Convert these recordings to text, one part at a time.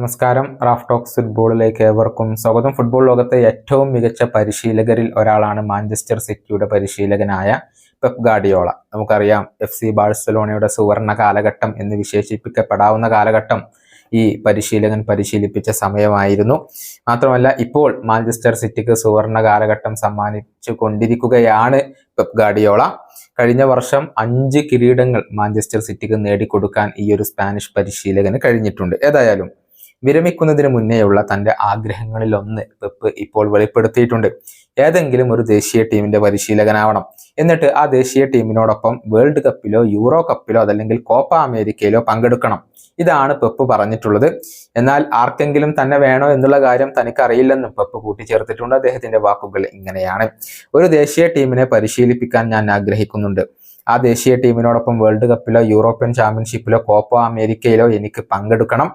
നമസ്കാരം. Raf talks ഫുട്ബോളിലേക്ക് ഏവർക്കും സ്വാഗതം. ഫുട്ബോൾ ലോകത്തെ ഏറ്റവും മികച്ച പരിശീലകരിൽ ഒരാളാണ് മാഞ്ചസ്റ്റർ സിറ്റിയുടെ പരിശീലകനായ പെപ് ഗാഡിയോള നമുക്കറിയാം എഫ് സി ബാഴ്സലോണയുടെ സുവർണ കാലഘട്ടം എന്ന് വിശേഷിപ്പിക്കപ്പെടാവുന്ന കാലഘട്ടം ഈ പരിശീലകൻ പരിശീലിപ്പിച്ച സമയമായിരുന്നു. മാത്രമല്ല ഇപ്പോൾ മാഞ്ചസ്റ്റർ സിറ്റിക്ക് സുവർണ കാലഘട്ടം സമ്മാനിച്ചു കൊണ്ടിരിക്കുകയാണ് പെപ് ഗാഡിയോള കഴിഞ്ഞ വർഷം അഞ്ച് കിരീടങ്ങൾ മാഞ്ചസ്റ്റർ സിറ്റിക്ക് നേടിക്കൊടുക്കാൻ ഈ ഒരു സ്പാനിഷ് പരിശീലകന് കഴിഞ്ഞിട്ടുണ്ട്. ഏതായാലും വിരമിക്കുന്നതിന് മുന്നേയുള്ള തന്റെ ആഗ്രഹങ്ങളിലൊന്ന് പെപ്പ് ഇപ്പോൾ വെളിപ്പെടുത്തിയിട്ടുണ്ട്. ഏതെങ്കിലും ഒരു ദേശീയ ടീമിന്റെ പരിശീലകനാവണം. എന്നിട്ട് ആ ദേശീയ ടീമിനോടൊപ്പം വേൾഡ് കപ്പിലോ യൂറോ കപ്പിലോ അതല്ലെങ്കിൽ കോപ്പ അമേരിക്കയിലോ പങ്കെടുക്കണം. ഇതാണ് പെപ്പ് പറഞ്ഞിട്ടുള്ളത്. എന്നാൽ ആർക്കെങ്കിലും തന്നെ വേണോ എന്നുള്ള കാര്യം തനിക്ക് അറിയില്ലെന്നും പെപ്പ് കൂട്ടിച്ചേർത്തിട്ടുണ്ട്. അദ്ദേഹത്തിന്റെ വാക്കുകൾ ഇങ്ങനെയാണ്. ഒരു ദേശീയ ടീമിനെ പരിശീലിപ്പിക്കാൻ ഞാൻ ആഗ്രഹിക്കുന്നുണ്ട്. ആ ദേശീയ ടീമിനോടൊപ്പം വേൾഡ് കപ്പിലോ യൂറോപ്യൻ ചാമ്പ്യൻഷിപ്പിലോ കോപ്പ അമേരിക്കയിലോ എനിക്ക് പങ്കെടുക്കണം.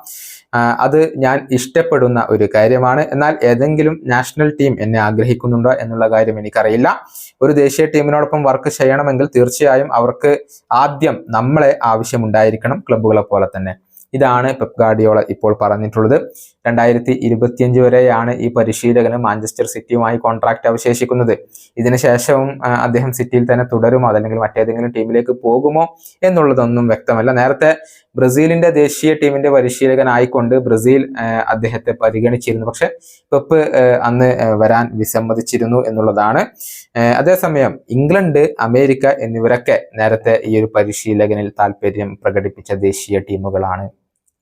അത് ഞാൻ ഇഷ്ടപ്പെടുന്ന ഒരു കാര്യമാണ്. എന്നാൽ ഏതെങ്കിലും നാഷണൽ ടീം എന്നെ ആഗ്രഹിക്കുന്നുണ്ടോ എന്നുള്ള കാര്യം എനിക്കറിയില്ല. ഒരു ദേശീയ ടീമിനോടൊപ്പം വർക്ക് ചെയ്യണമെങ്കിൽ തീർച്ചയായും അവർക്ക് ആദ്യം നമ്മളെ ആവശ്യമുണ്ടായിരിക്കണം ക്ലബ്ബുകളെ പോലെ തന്നെ. ഇതാണ് പെപ് ഗാർഡിയോള ഇപ്പോൾ പറഞ്ഞിട്ടുള്ളത്. രണ്ടായിരത്തി ഇരുപത്തിയഞ്ച് വരെയാണ് ഈ പരിശീലകന് മാഞ്ചസ്റ്റർ സിറ്റിയുമായി കോൺട്രാക്ട് അവശേഷിക്കുന്നത്. ഇതിനുശേഷവും അദ്ദേഹം സിറ്റിയിൽ തന്നെ തുടരുമോ അതല്ലെങ്കിൽ മറ്റേതെങ്കിലും ടീമിലേക്ക് പോകുമോ എന്നുള്ളതൊന്നും വ്യക്തമല്ല. നേരത്തെ ബ്രസീലിന്റെ ദേശീയ ടീമിന്റെ പരിശീലകനായിക്കൊണ്ട് ബ്രസീൽ അദ്ദേഹത്തെ പരിഗണിച്ചിരുന്നു. പക്ഷെ പെപ്പ് അന്ന് വരാൻ വിസമ്മതിച്ചിരുന്നു എന്നുള്ളതാണ്. അതേസമയം ഇംഗ്ലണ്ട് അമേരിക്ക എന്നിവരൊക്കെ നേരത്തെ ഈ ഒരു പരിശീലകനിൽ താല്പര്യം പ്രകടിപ്പിച്ച ദേശീയ ടീമുകളാണ്.